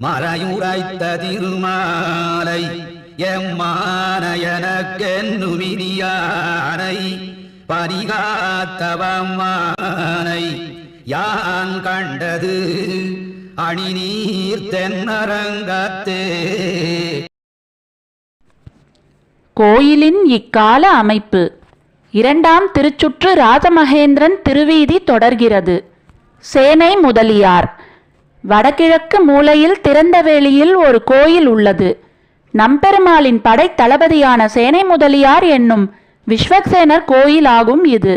மறையுரைத்த திருமாலை எம்மானயனக்கென்னுமிதியானை பரிகாத்தவம்மானை யான் கண்டது அணிநீர் தென்னரங்கத்தே. கோயிலின் இக்கால அமைப்பு. இரண்டாம் திருச்சுற்று ராஜமகேந்திரன் திருவீதி தொடர்கிறது. சேனை முதலியார். வடகிழக்கு மூலையில் திறந்த வெளியில் ஒரு கோயில் உள்ளது. நம்பெருமாளின் படை தளபதியான சேனை முதலியார் என்னும் விஸ்வக்சேனர் கோயிலாகும் இது.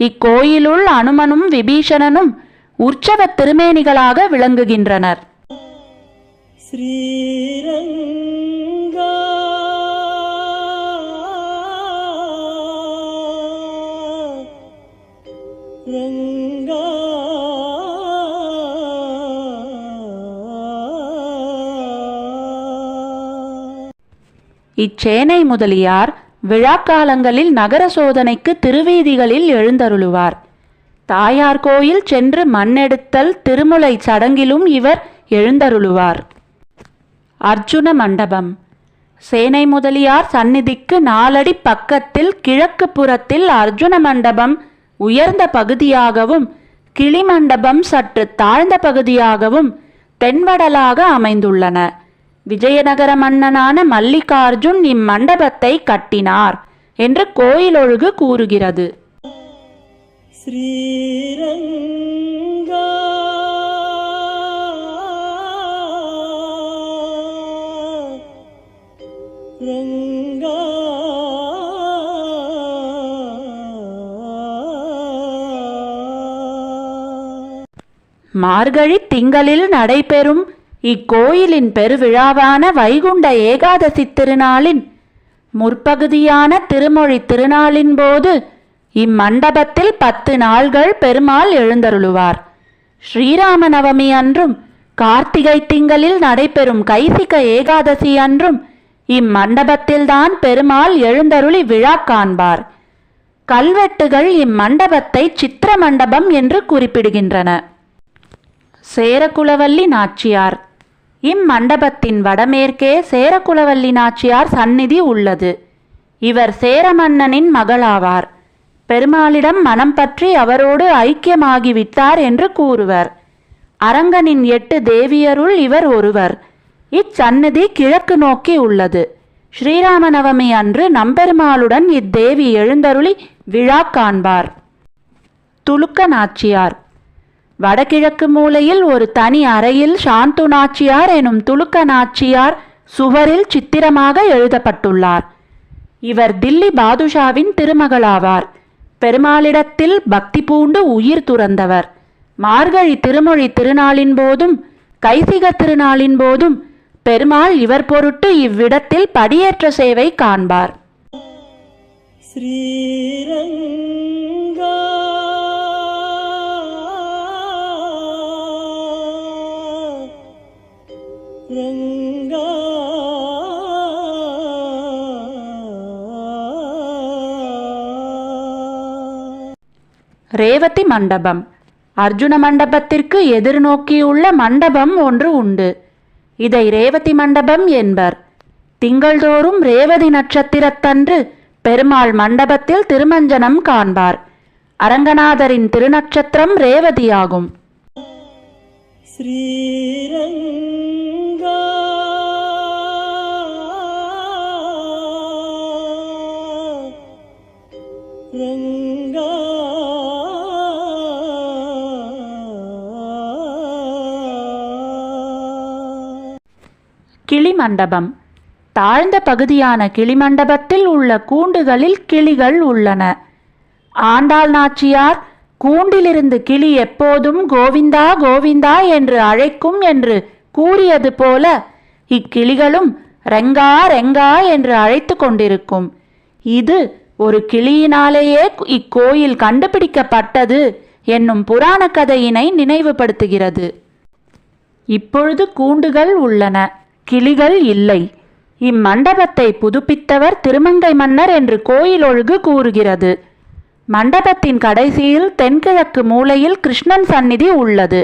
இக்கோயிலுள் அனுமனும் விபீஷணனும் உற்சவ திருமேனிகளாக விளங்குகின்றனர். ஸ்ரீரங்கா ரங்கா இச்சேனை முதலியார் விழாக்காலங்களில் நகர சோதனைக்கு திருவீதிகளில் எழுந்தருளுவார். தாயார் கோயில் சென்று மண்ணெடுத்தல் திருமுலை சடங்கிலும் இவர் எழுந்தருளுவார். அர்ஜுன மண்டபம். சேனை முதலியார் சந்நிதிக்கு நாலடி பக்கத்தில் கிழக்கு புறத்தில் அர்ஜுன மண்டபம் உயர்ந்த பகுதியாகவும் கிளிமண்டபம் சற்று தாழ்ந்த பகுதியாகவும் தென்வடலாக அமைந்துள்ளன. விஜயநகர மன்னனான மல்லிகார்ஜுன் இம்மண்டபத்தை கட்டினார் என்று கோயிலொழுகு கூறுகிறது. ஸ்ரீரங்கா மார்கழி திங்களில் நடைபெறும் இக்கோயிலின் பெருவிழாவான வைகுண்ட ஏகாதசி திருநாளின் முற்பகுதியான திருமொழி திருநாளின் போது இம்மண்டபத்தில் பத்து நாள்கள் பெருமாள் எழுந்தருளுவார். ஸ்ரீராம நவமி அன்றும் கார்த்திகை திங்களில் நடைபெறும் கைசிக ஏகாதசி அன்றும் இம்மண்டபத்தில்தான் பெருமாள் எழுந்தருளி விழா காண்பார். கல்வெட்டுகள் இம்மண்டபத்தை சித்திர மண்டபம் என்று குறிப்பிடுகின்றன. சேரகுலவல்லி நாச்சியார். இம்மண்டபத்தின் வடமேற்கே சேரகுலவல்லி நாச்சியார் சந்நிதி உள்ளது. இவர் சேர மன்னனின் மகளாவார். பெருமாளிடம் மனம் பற்றி அவரோடு ஐக்கியமாகிவிட்டார் என்று கூறுவர். அரங்கனின் எட்டு தேவியருள் இவர் ஒருவர். இச்சந்நிதி கிழக்கு நோக்கி உள்ளது. ஸ்ரீராம நவமி அன்று நம்பெருமாளுடன் இத்தேவி எழுந்தருளி விழா காண்பார். துலுக்க நாச்சியார். வடகிழக்கு மூலையில் ஒரு தனி அறையில் சாந்து நாச்சியார் எனும் துலுக்க நாச்சியார் சுவரில் சித்திரமாக எழுதப்பட்டுள்ளார். இவர் தில்லி பாதுஷாவின் திருமகளாவார். பெருமாளிடத்தில் பக்தி பூண்டு உயிர் துறந்தவர். மார்கழி திருமொழி திருநாளின் போதும் கைசிக திருநாளின் போதும் பெருமாள் இவர் பொருட்டு இவ்விடத்தில் படியேற்ற சேவை காண்பார். ஸ்ரீரங்கா ரேவதி மண்டபம். அர்ஜுன மண்டபத்திற்கு எதிர்நோக்கியுள்ள மண்டபம் ஒன்று உண்டு. இதை ரேவதி மண்டபம் என்பர். திங்கள்தோறும் ரேவதி நட்சத்திரத்தன்று பெருமாள் மண்டபத்தில் திருமஞ்சனம் காண்பார். அரங்கநாதரின் திருநட்சத்திரம் ரேவதியாகும். ஸ்ரீரங்க கிளிமண்டபம். தாழ்ந்த பகுதியான கிளிமண்டபத்தில் உள்ள கூண்டுகளில் கிளிகள் உள்ளன. ஆண்டாள் நாச்சியார் கூண்டிலிருந்து கிளி எப்போதும் கோவிந்தா கோவிந்தா என்று அழைக்கும் என்று கூறியது போல இக்கிளிகளும் ரெங்கா ரெங்கா என்று அழைத்து கொண்டிருக்கும். இது ஒரு கிளியினாலேயே இக்கோயில் கண்டுபிடிக்கப்பட்டது என்னும் புராண கதையினை நினைவுபடுத்துகிறது. இப்பொழுது கூண்டுகள் உள்ளன. கிளிகள் இல்லை. இம்மண்டபத்தை புதுப்பித்தவர் திருமங்கை மன்னர் என்று கோயில் ஒழுகு கூறுகிறது. மண்டபத்தின் கடைசியில் தென்கிழக்கு மூலையில் கிருஷ்ணன் சந்நிதி உள்ளது.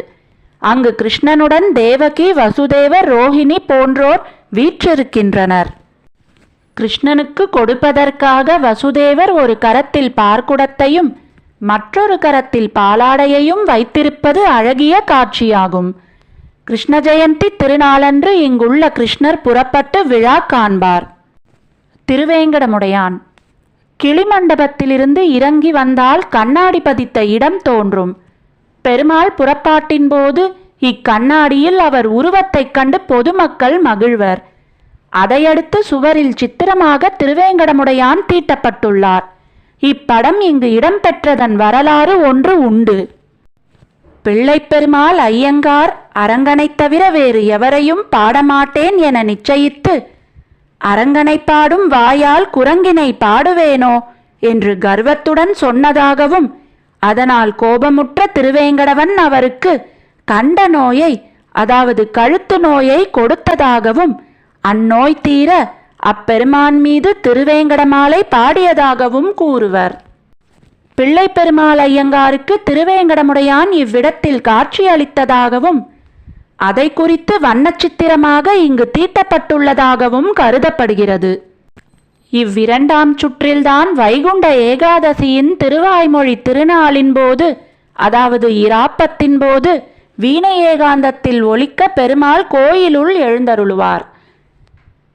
அங்கு கிருஷ்ணனுடன் தேவகி வசுதேவர் ரோஹிணி போன்றோர் வீற்றிருக்கின்றனர். கிருஷ்ணனுக்கு கொடுப்பதற்காக வசுதேவர் ஒரு கரத்தில் பார்க்குடத்தையும் மற்றொரு கரத்தில் பாலாடையையும் வைத்திருப்பது அழகிய காட்சியாகும். கிருஷ்ண ஜெயந்தி திருநாளன்று இங்குள்ள கிருஷ்ணர் புறப்பட்டு விழா காண்பார். திருவேங்கடமுடையான். கிளிமண்டபத்திலிருந்து இறங்கி வந்தால் கண்ணாடி பதித்த இடம் தோன்றும். பெருமாள் புறப்பாட்டின் போது இக்கண்ணாடியில் அவர் உருவத்தைக் கண்டு பொதுமக்கள் மகிழ்வர். அதையடுத்து சுவரில் சித்திரமாக திருவேங்கடமுடையான் தீட்டப்பட்டுள்ளார். இப்படம் இங்கு இடம்பெற்றதன் வரலாறு ஒன்று உண்டு. பிள்ளைப்பெருமாள் ஐயங்கார் அரங்கனைத் தவிர வேறு எவரையும் பாடமாட்டேன் என நிச்சயித்து அரங்கனை பாடும் வாயால் குரங்கினை பாடுவேனோ? என்று கர்வத்துடன் சொன்னதாகவும் அதனால் கோபமுற்ற திருவேங்கடவன் அவருக்கு கண்ட நோயை அதாவது கழுத்து நோயை கொடுத்ததாகவும் அந்நோய் தீர அப்பெருமான் மீது திருவேங்கடமாலை பாடியதாகவும் கூறுவர். பிள்ளை பெருமாள் ஐயங்காருக்கு திருவேங்கடமுடையான் இவ்விடத்தில் காட்சி அளித்ததாகவும் அதை குறித்து வண்ணச்சித்திரமாக இங்கு தீட்டப்பட்டுள்ளதாகவும் கருதப்படுகிறது. இவ்விரண்டாம் சுற்றில்தான் வைகுண்ட ஏகாதசியின் திருவாய்மொழி திருநாளின் போது அதாவது இராப்பத்தின் போது வீண ஏகாந்தத்தில் ஒலிக்க பெருமாள் கோயிலுள் எழுந்தருளுவார்.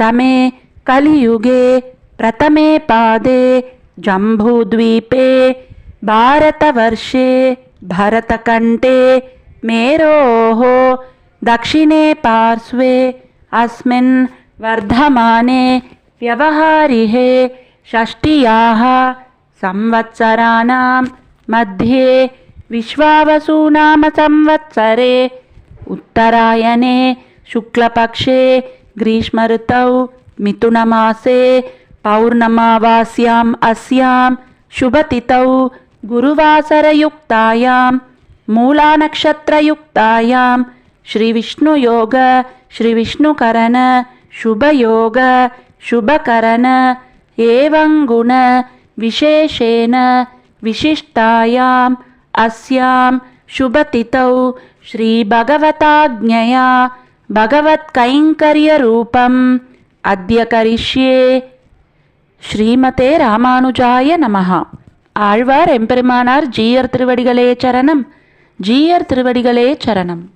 तमे कलियुगे प्रथमे पादे जम्बूद्वीपे भारतवर्षे भरतकण्ठे मेरोः दक्षिणे पार्श्वे अस्मिन् वर्धमाने व्यवहारिहे षष्ट्याः संवत्सराणां मध्ये विश्वावसूनाम संवत्सरे उत्तरायणे शुक्लपक्षे ग्रीष्मऋतौ मिथुनमासे पौर्णमावास्याम् अस्यां शुभतिथौ गुरुवासरयुक्तायां मूलानक्षत्रयुक्तायां श्रीविष्णुयोग श्रीविष्णुकरण शुभयोग शुभकरण एवं गुण विशेषेण विशिष्टायाम् अस्यां शुभतिथौ श्रीभगवताज्ञया भगवत्कैङ्कर्यरूपम् अद्य करिष्ये ஸ்ரீமதே ராமானுஜாய நமஹா ஆழ்வார் எம்பெருமானார் ஜீயர் திருவடிகளே சரணம் ஜீயர் திருவடிகளே சரணம்